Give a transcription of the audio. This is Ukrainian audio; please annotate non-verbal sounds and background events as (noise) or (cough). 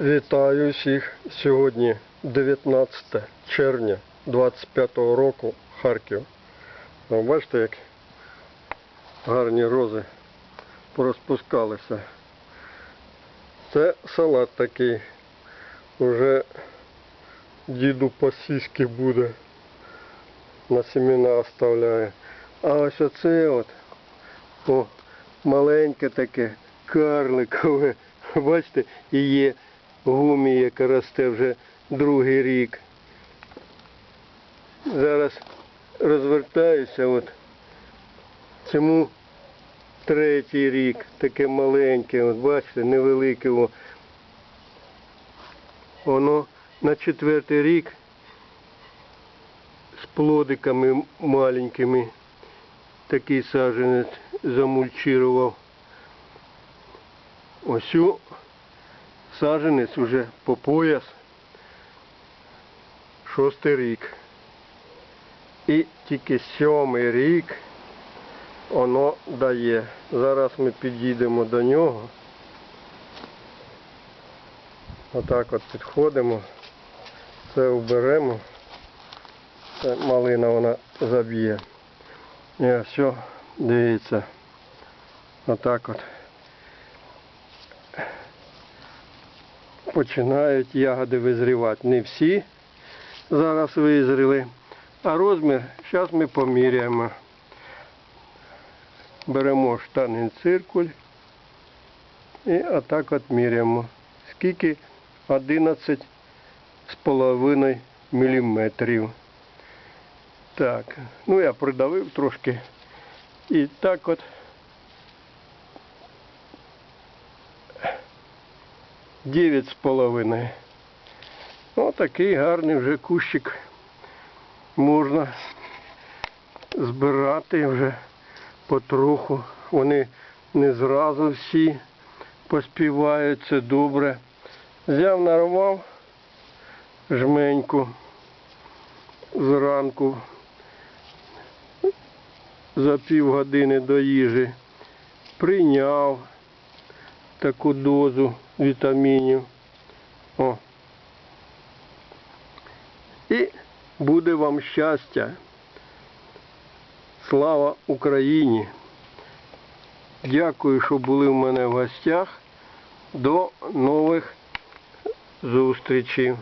Вітаю всіх. Сьогодні 19 червня 25 року Харків. Бачите, як гарні рози порозпускалися. Це салат такий. Уже діду пасіськи буде. На семена оставляє. А ось оце от. О, маленьке таке, карликове. (laughs) Бачите, і є гумі, яка росте вже другий рік. Зараз розвертаюся от цьому третій рік, таке маленьке, от бачите, невелике. О. Воно на четвертий рік з плодиками маленькими такий саджанець замульчирував. Ось у саджанець уже по пояс шостий рік. І тільки сьомий рік воно дає. Зараз ми підійдемо до нього. Отак от підходимо, це уберемо. Це малина вона заб'є. І все, дивіться. Отак от. Починають ягоди визрівати. Не всі зараз визріли. А розмір зараз ми поміряємо. Беремо штанин циркуль і отак от міряємо. Скільки 11 з міліметрів. Так, ну я придавив трошки. І так от. Дев'ять з половиною. Ось такий гарний вже кущик можна збирати вже потроху. Вони не зразу всі поспівають, це добре. Взяв, нарвав жменьку зранку за півгодини до їжі. Прийняв таку дозу вітамінів. О. І буде вам щастя. Слава Україні! Дякую, що були в мене в гостях. До нових зустрічей.